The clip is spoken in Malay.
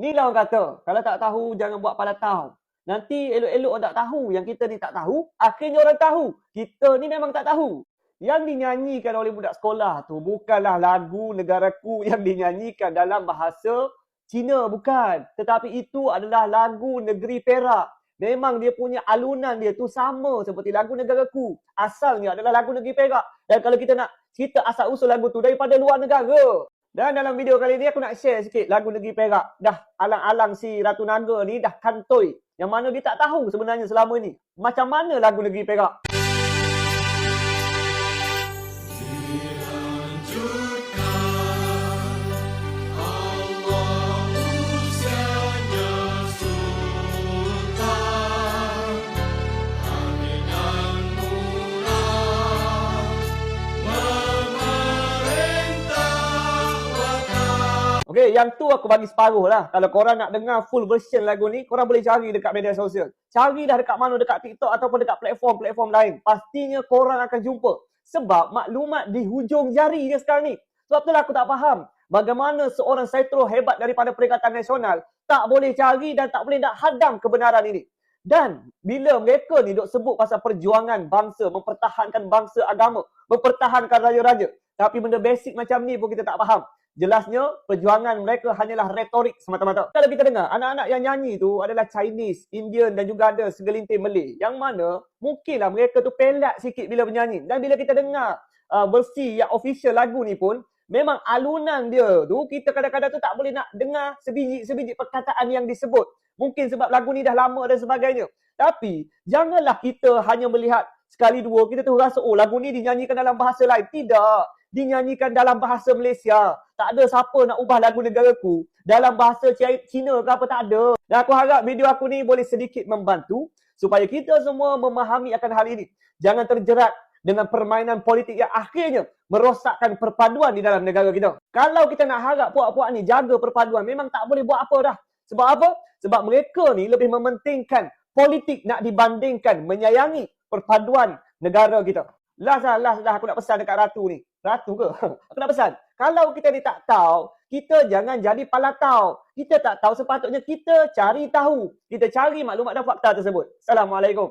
Ni lah orang kata, kalau tak tahu jangan buat pala tahu. Nanti elok-elok orang tak tahu yang kita ni tak tahu, akhirnya orang tahu. Kita ni memang tak tahu. Yang dinyanyikan oleh budak sekolah tu bukanlah lagu negaraku yang dinyanyikan dalam bahasa Cina bukan. Tetapi itu adalah lagu negeri Perak. Memang dia punya alunan dia tu sama seperti lagu negaraku. Asalnya adalah lagu negeri Perak. Dan kalau kita nak cerita asal usul lagu tu daripada luar negara. Dan dalam video kali ni aku nak share sikit lagu negeri Perak. Dah alang-alang si Ratu Naga ni dah kantoi. Yang mana dia tak tahu sebenarnya selama ni. Macam mana lagu negeri Perak. Okey, yang tu aku bagi separuh lah. Kalau korang nak dengar full version lagu ni, korang boleh cari dekat media sosial. Cari dah dekat mana, dekat TikTok ataupun dekat platform-platform lain. Pastinya korang akan jumpa. Sebab maklumat di hujung jari dia sekarang ni. Sebab itulah aku tak faham. Bagaimana seorang setro hebat daripada Perikatan Nasional tak boleh cari dan tak boleh nak hadam kebenaran ini. Dan bila mereka ni duk sebut pasal perjuangan bangsa, mempertahankan bangsa agama, mempertahankan raja-raja. Tapi benda basic macam ni pun kita tak faham. Jelasnya perjuangan mereka hanyalah retorik semata-mata. Kalau kita dengar anak-anak yang nyanyi tu adalah Chinese, Indian dan juga ada segelintir Malay. Yang mana mungkinlah mereka tu pelat sikit bila bernyanyi. Dan bila kita dengar uh, versi yang official lagu ni pun memang alunan dia tu kita kadang-kadang tu tak boleh nak dengar sebiji-sebiji perkataan yang disebut. Mungkin sebab lagu ni dah lama dan sebagainya. Tapi janganlah kita hanya melihat sekali dua kita tu rasa oh lagu ni dinyanyikan dalam bahasa lain. Tidak dinyanyikan dalam bahasa Malaysia. Tak ada siapa nak ubah lagu negaraku dalam bahasa Cina ke apa tak ada. Dan aku harap video aku ni boleh sedikit membantu supaya kita semua memahami akan hal ini. Jangan terjerat dengan permainan politik yang akhirnya merosakkan perpaduan di dalam negara kita. Kalau kita nak harap puak-puak ni jaga perpaduan, memang tak boleh buat apa dah. Sebab apa? Sebab mereka ni lebih mementingkan politik nak dibandingkan menyayangi perpaduan negara kita. Last lah, last lah aku nak pesan dekat Ratu ni. Ratu ke? Aku nak pesan. Kalau kita ni tak tahu, kita jangan jadi palatau. Kita tak tahu sepatutnya kita cari tahu. Kita cari maklumat dan fakta tersebut. Assalamualaikum.